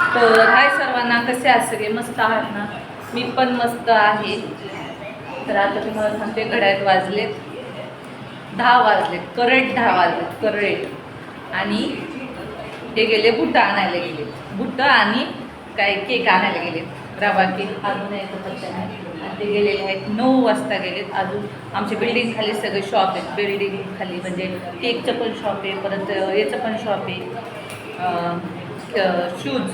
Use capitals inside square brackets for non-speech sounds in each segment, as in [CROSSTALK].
तर हाय सर्वांना कसे आहात सगळे? मस्त आहात ना? मी पण मस्त आहे. तर आता तुम्हाला सांगते घड्यात वाजलेत. दहा वाजलेत. करेक्ट दहा वाजलेत. करेट. आणि हे गेले बुट्टा आणायला गेले. बुट्टा आणि काय केक आणायला गेले. रवा केक अजून यायचं पत्ता आणि ते गेलेले आहेत. नऊ वाजता गेलेत. अजून आमच्या बिल्डिंग खाली सगळे शॉप आहेत. बिल्डिंग खाली म्हणजे केकचं पण शॉप आहे. परत याचं पण शॉप आहे. शूज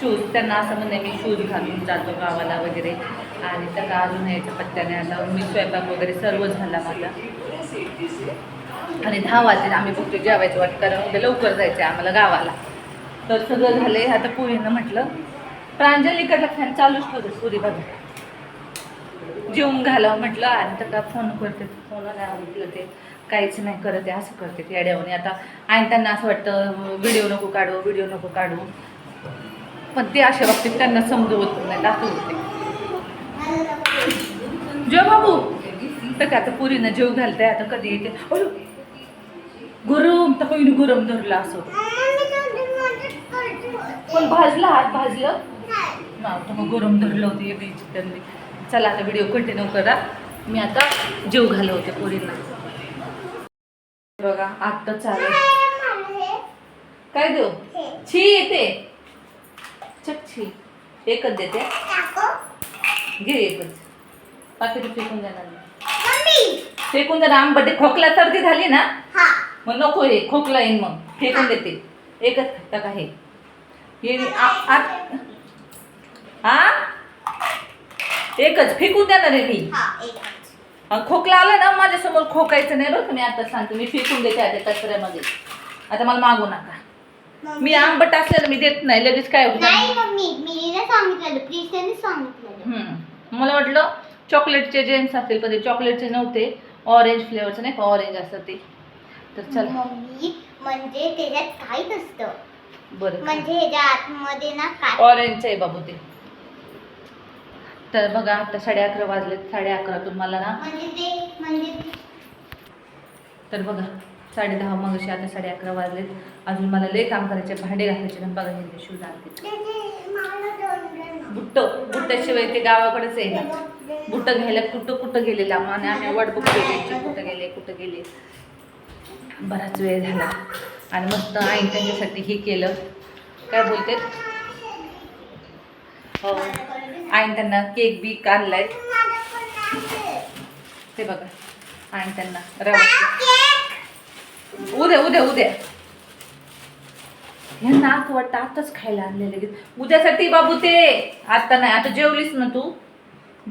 शूज त्यांना असं म्हणणे मी शूज घालून जातो गावाला वगैरे. आणि त्यांना अजून यायच्या पत्त्याने आला मी स्वयंपाक वगैरे सर्व झाला माझा. आणि दहा वाजले आम्ही फक्त जेवायचं वाटतं कारण उद्या लवकर जायचं आहे आम्हाला गावाला. तर सगळं झालं आहे आता पुरीनं म्हटलं प्रांजलीकडला फॅन चालूच ठेवतो पुरी बघा. जेवून घालावं म्हटलं आणि त्याला फोन करते. फोन नाही म्हटलं ते. काहीच नाही करत आहे असं करते ते येड्यावणी आता आणि त्यांना असं वाटतं व्हिडिओ नको काढू व्हिडिओ नको काढू. पण ते अशा बाबतीत त्यांना समजवत नाही दाखवते जेव बाबू. तर का आता पुरीनं जेव घालते आता कधी येते. गरम तर काही गरम धरला असं. पण भाजला हात भाजलं? तर मग गरम धरलं होतं त्यांनी चला आता व्हिडिओ कंटिन्यू करा. मी आता जेव घालवते पुरींना. बघा आत्ता चालेल. काय देऊ? छी येते. चक छी. एकच देते. घे एकच. बाकी तू फेकून नाही. फेकून देणार आंबटे खोकला सर्दी झाली ना? मग नको हे खोकला येईन मग. फेकून देते. एकच खाता का हे. आ- एकच फेकून देणार आहे मी. खोकला आला ना माझ्यासमोर खोकायचं नाही बरं मी आता सांगते मी फेकून देते आता कचऱ्यामध्ये. आता मला मागू नका. मी आंबट असलेलं मी देत नाही लगेच काय होतं? नाही मम्मी मी नाही सांगितलेलं प्लीज त्यांनी सांगितलेलं. हम्म. मला वाटलं चॉकलेटचे जेम्स असतील पण ते चॉकलेटचे नव्हते. ऑरेंज फ्लेवरचे नाही का? ऑरेंज असतं ते. तर चला. मम्मी म्हणजे त्याच्यात काहीच असतं. बरं. म्हणजे ह्याच्या आतमध्ये ना काय ऑरेंजचं आहे बाबू ते. तर बघा आता साडे अकरा वाजलेत. साडे अकरातून मला ना म्हणजे म्हणजे तर बघा साडे दहा मग अशी आता साडे अकरा वाजलेत. अजून मला लय काम करायचे भांडे घासायचे आणि बघा हे शूज आणते. ते- ते मला दोन दे ना. बुट्ट. बुट्टाशिवाय ते गावाकडेच आहे ना. बुट्ट. घ्यायला कुठं कुठं गेलेला आणि आम्ही वाट त्यांची कुठं गेले कुठं गेले. बराच वेळ झाला. आणि मस्त आई त्यांच्यासाठी हे केलं. काय बोलते हो. आईन त्यांना केक बी आणलाय ते बघा. आणि त्यांना रवा. उद्या उद्या उद्या. ह्यांना असं वाटतं आताच खायला आणले लगेच. उद्यासाठी बाबू ते. आता नाही आता जेवलीस ना तू?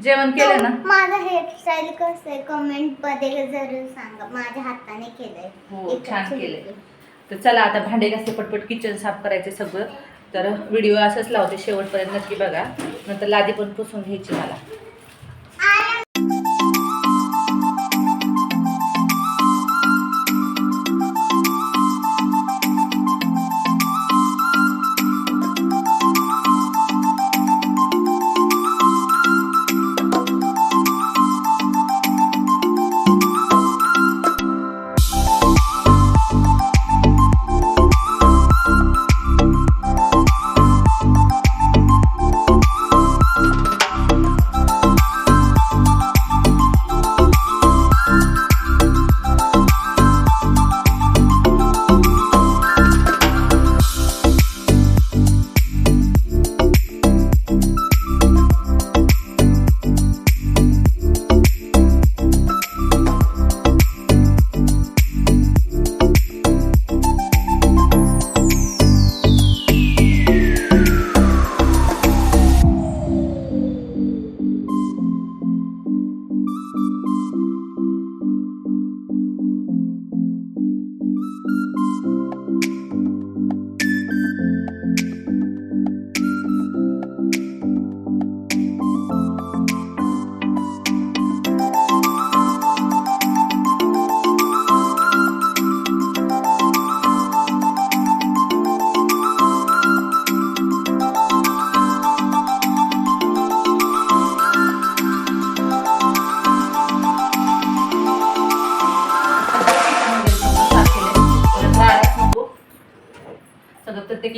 जेवण केलं ना? माझं हेअरस्टाईल कसं आहे? कमेंटमध्ये जरूर सांगा. माझ्या हाताने केलंय. हो छान. केलंय. तर चला आता भांडे घासते पटपट किचन साफ करायचे सगळं. तर व्हिडिओ असंच लावते शेवटपर्यंत नक्की बघा. नंतर लादी पण पुसून घ्यायची मला.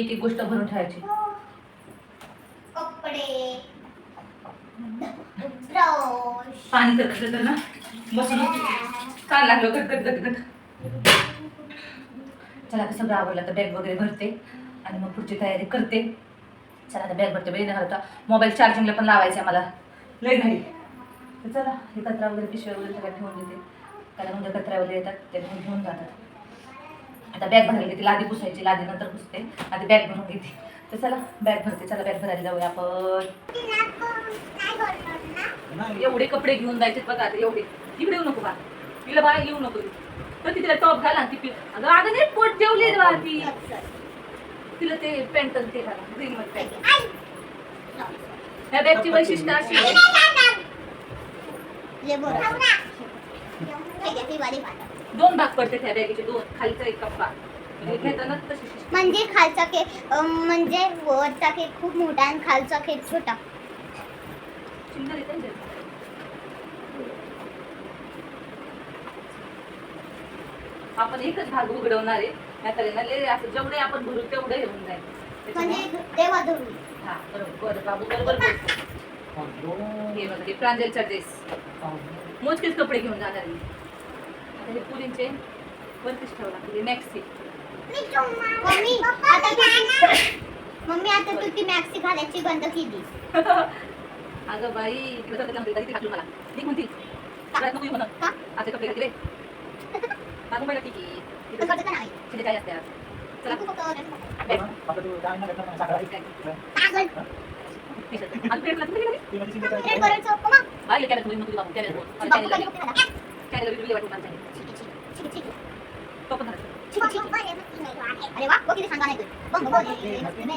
एक एक गोष्ट भरून ठेवायची. पाणी तर ना? बसून कान लागलं? चला आता सगळं आवडलं तर बॅग वगैरे भरते आणि मग पुढची तयारी करते. चला आता बॅग भरते. बहिणी होता. मोबाईल चार्जिंगला पण लावायचं मला. लय घाई. तर चला हे कचरा वगैरे पिशव्या वगैरे सगळ्या ठेवून देते. त्याला म्हणजे कचरा वगैरे येतात ते घेऊन जातात. आता बॅग भरायला घेते लादी पुसायची लादी नंतर पुसते आधी बॅग भरून घेते तर चला बॅग भरते चला बॅग भरायला जाऊया आपण एवढे कपडे घेऊन जायचे बघा आता एवढे इकडे येऊ नको बा तिला बाहेर येऊ नको तर तिला टॉप घाला ती पि- अगं अगं नाही पोट जेवली बा ती तिला ते पॅन्ट ते घाला ग्रीन मध्ये पॅन्ट ह्या बॅगची वैशिष्ट्य अशी आहे दोन भाग पडते त्या बॅगेचे दोन. खालीचा एक कप्पा. म्हणजे घेताना तशी शिस्त. म्हणजे खालचा केक अं, म्हणजे वरचा केक खूप मोठा आणि खालचा केक छोटा. चिंता येते ना त्यात. आपण एकच भाग उघडवणार आहे. नाहीतर आहे ना लय असं जेवढे आपण भरू तेवढे येऊन जाईल. त्याच्यामुळे- म्हणजे तेव्हा धरून हा बरोबर. बरं बाबू बरोबर बोलतो. हे बघा हे प्रांजलचा ड्रेस मोजकेच कपडे घेऊन जाणार आहे. आता हे पुरींचे वरतीच ठेवला म्हणजे मॅक्सी मम्मी आता तू मम्मी आता तू ती मॅक्सी घालायची बंद केली [LAUGHS] अगं बाई इकडे तर त्याला म्हणते, मला. ती म्हणती. नको येऊ म्हणून. का? [LAUGHS] आता कपडे घातले माझं पहिलं ठीक आहे काय असतात चला. नको फक्त. पागल. आणि [LAUGHS] नको मग. बाई, कॅमेरा तुम्ही बोल. कधी. बघते मला? वाटून मला あれは5キないと。ボンボンボンボンボ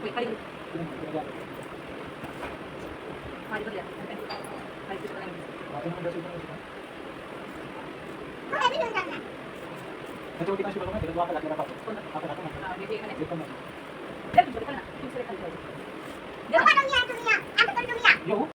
होय, खाली घालू. खाली बदलूया. खाली तिचं बघायला मिळेल. त्याच्यावरती काय शिकवलं माहिती वापर लागलेला पाहतो आपण आता म्हणतो दुसरे खाली येऊ